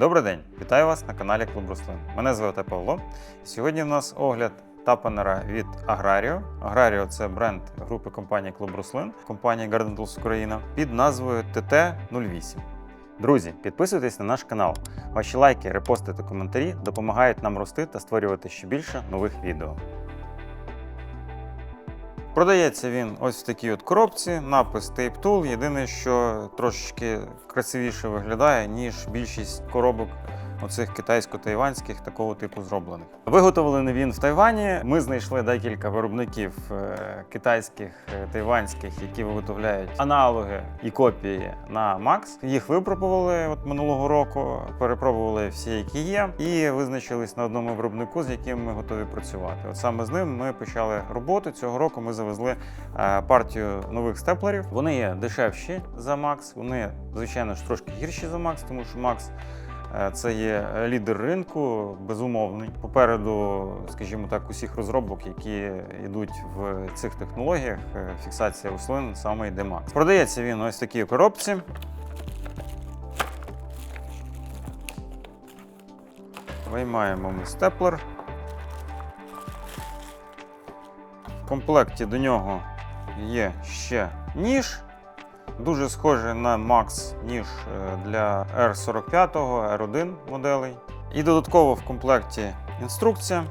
Добрий день! Вітаю вас на каналі Клуб Руслин. Мене звати Павло. Сьогодні в нас огляд тапанера від Аграріо. Аграріо це бренд групи компанії Клуб Руслин, компанії Garden Tools Україна під назвою ТТ08. Друзі, підписуйтесь на наш канал. Ваші лайки, репости та коментарі допомагають нам рости та створювати ще більше нових відео. Продається він ось в такій от коробці, напис Tape Tool. Єдине, що трошечки красивіше виглядає, ніж більшість коробок оцих китайсько-тайванських такого типу зроблених. Виготовлений він в Тайвані. Ми знайшли декілька виробників е, китайських, е, тайванських, які виготовляють аналоги і копії на Max. Їх випробували от минулого року, перепробували всі, які є, і визначились на одному виробнику, з яким ми готові працювати. От саме з ним ми почали роботу. Цього року ми завезли е, партію нових степлерів. Вони є дешевші за Max, вони, звичайно ж, трошки гірші за Max, тому що Max Це є лідер ринку, безумовний. Попереду, скажімо так, усіх розробок, які йдуть в цих технологіях. е, Фіксація рослин саме йде Max. Продається він ось в такій коробці. Виймаємо ми степлер. В комплекті до нього є ще ніж. Дуже схоже на Max ніж е, для R45, R1 моделей. І додатково в комплекті інструкція,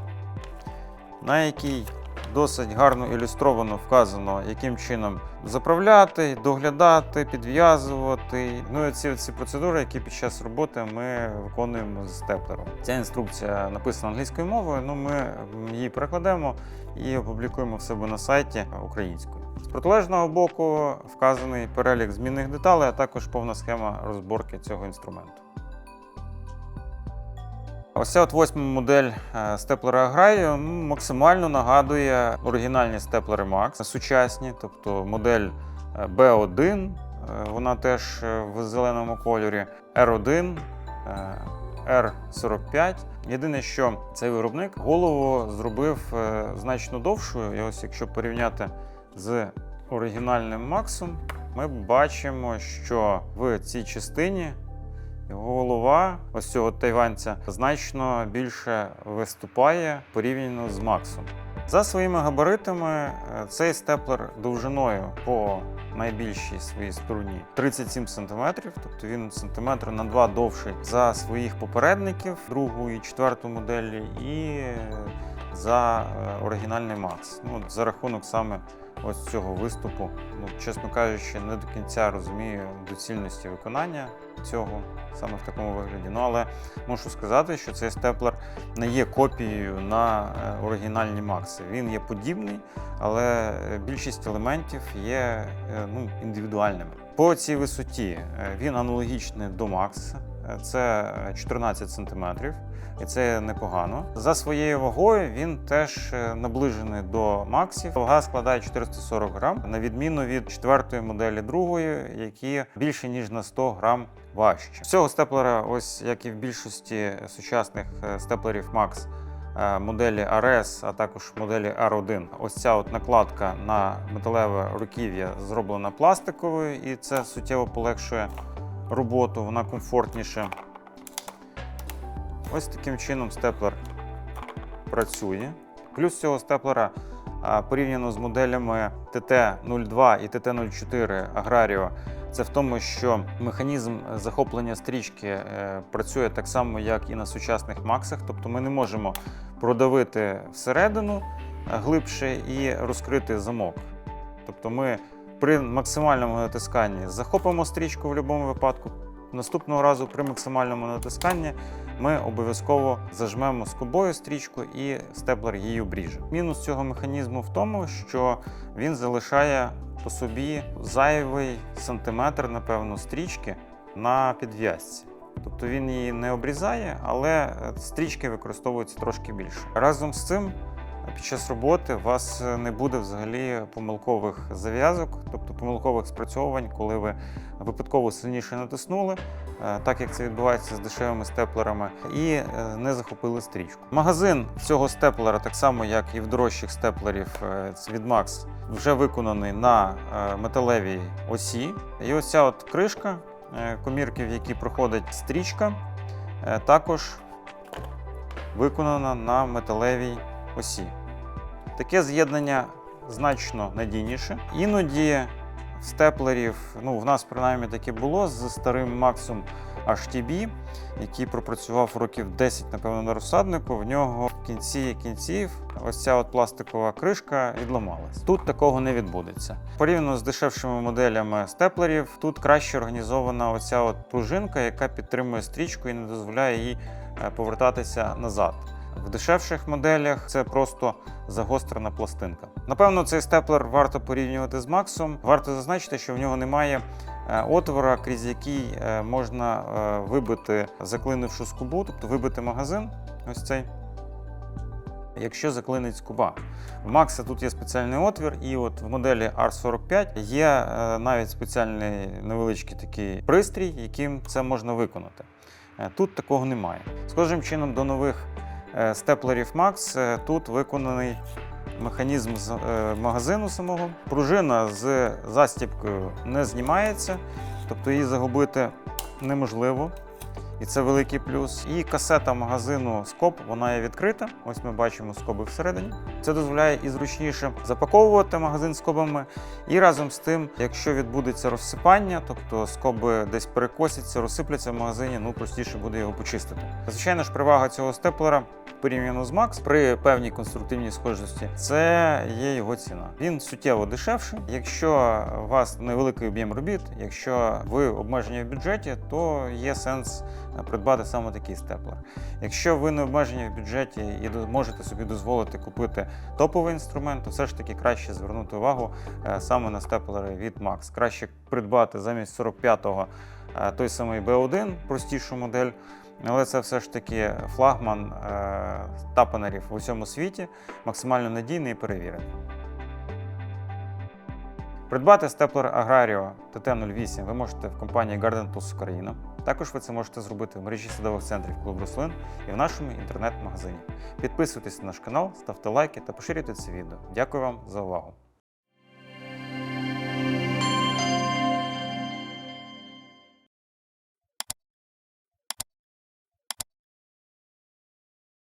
на якій досить гарно ілюстровано вказано, яким чином заправляти, доглядати, підв'язувати. Ну і ці, ці процедури, які під час роботи ми виконуємо з степлером. Ця інструкція написана англійською мовою, ну ми її перекладемо і опублікуємо в себе на сайті українською. З протилежного боку вказаний перелік змінних деталей, а також повна схема розборки цього інструменту. Ось ця от восьма модель е, степлера Аграю ну, максимально нагадує оригінальні степлери Max, сучасні, тобто модель е, B1, е, вона теж в зеленому кольорі, R1, е, R45. Єдине, що цей виробник голову зробив значно довшою. І ось якщо порівняти з оригінальним Максом, ми бачимо, що в цій частині голова, ось цього тайванця, значно більше виступає порівняно з Максом. За своїми габаритами, е, цей степлер довжиною по найбільшій своїй стороні 37 см, тобто він сантиметр на 2 довший за своїх попередників, другу і четверту моделі, і за е, оригінальний Макс. Ну, за рахунок саме ось цього виступу, ну, чесно кажучи, не до кінця розумію доцільності виконання цього саме в такому вигляді. Ну але мушу сказати, що цей степлер не є копією на е, оригінальні Макси. Він є подібний, але е, більшість елементів є е, ну, індивідуальними. По цій висоті він аналогічний до Макса. Це 14 см, і це непогано. За своєю вагою він теж е, наближений до Максів. Вага складає 440 грам, на відміну від четвертої моделі другої, які більше ніж на 100 грам важче. Цього степлера, ось як і в більшості сучасних е, степлерів Max, е, моделі RS, а також моделі R1. Ось ця от накладка на металеве руків'я зроблена пластиковою, і це суттєво полегшує роботу, вона комфортніше. Ось таким чином степлер працює. Плюс цього степлера порівняно з моделями TT02 і TT04 Agrario, це в тому, що механізм захоплення стрічки е, працює так само, як і на сучасних максах. Тобто ми не можемо продавити всередину е, глибше і розкрити замок. Тобто ми при максимальному натисканні захопимо стрічку в будь-якому випадку. Наступного разу при максимальному натисканні ми обов'язково зажмемо скобою стрічку і степлер її обріже. Мінус цього механізму в тому, що він залишає по собі зайвий сантиметр, напевно, стрічки на підв'язці. Тобто він її не обрізає, але е, стрічки використовуються трошки більше. Разом з цим під час роботи у вас е, не буде взагалі помилкових зав'язок, тобто помилкових спрацьовувань, коли ви випадково сильніше натиснули, е, так як це відбувається з дешевими степлерами, і е, не захопили стрічку. Магазин цього степлера, так само як і в дорожчих степлерів від Max, вже виконаний на металевій осі. І ось ця от кришка, комірки, в якій проходить стрічка. також виконана на металевій осі. Таке з'єднання значно надійніше. Іноді степлерів, ну в нас принаймні таке було з старим Максом HTB, який пропрацював років 10, напевно, на розсаднику. В нього в кінці кінців ось ця от пластикова кришка відламалась. Тут такого не відбудеться. Порівняно з дешевшими моделями степлерів, тут краще організована оця от пружинка, яка підтримує стрічку і не дозволяє їй е, повертатися назад. В дешевших моделях це просто загострена пластинка. Напевно, цей степлер варто порівнювати з Максом. Варто зазначити, що в нього немає е, отвора, крізь який е, можна е, вибити заклинившу скобу, тобто вибити магазин. Ось цей. Якщо заклинить скоба. В Макса тут є спеціальний отвір, і от в моделі R45 є навіть спеціальний невеличкий такий пристрій, яким це можна виконати. Тут такого немає. Схожим чином до нових степлерів е, тут виконаний механізм з е, магазину самого. Пружина з застіпкою не знімається, тобто її загубити неможливо. І це великий плюс. І касета магазину скоб, вона є відкрита. Ось ми бачимо скоби всередині. Це дозволяє і зручніше запаковувати магазин скобами. І разом з тим, якщо відбудеться розсипання, тобто скоби десь перекосяться, розсипляться в магазині, ну простіше буде його почистити. Звичайно ж, перевага цього степлера порівняно з Max при певній конструктивній схожості, це є його ціна. Він суттєво дешевший. Якщо у вас невеликий об'єм робіт, якщо ви обмежені в бюджеті, то є сенс придбати саме такий степлер. Якщо ви не обмежені в бюджеті і можете собі дозволити купити топовий інструмент, то все ж таки краще звернути увагу е, саме на степлери від Max. Краще придбати замість 45-го е, той самий B1, простішу модель. Але це все ж таки флагман е, тапанерів в усьому світі, максимально надійний і перевірений. Придбати степлер Agrario TT08 ви можете в компанії Garden Tools Україна. Також ви це можете зробити в мережі садових центрів клуб рослин і в нашому інтернет-магазині. Підписуйтесь на наш канал, ставте лайки та поширюйте це відео. Дякую вам за увагу!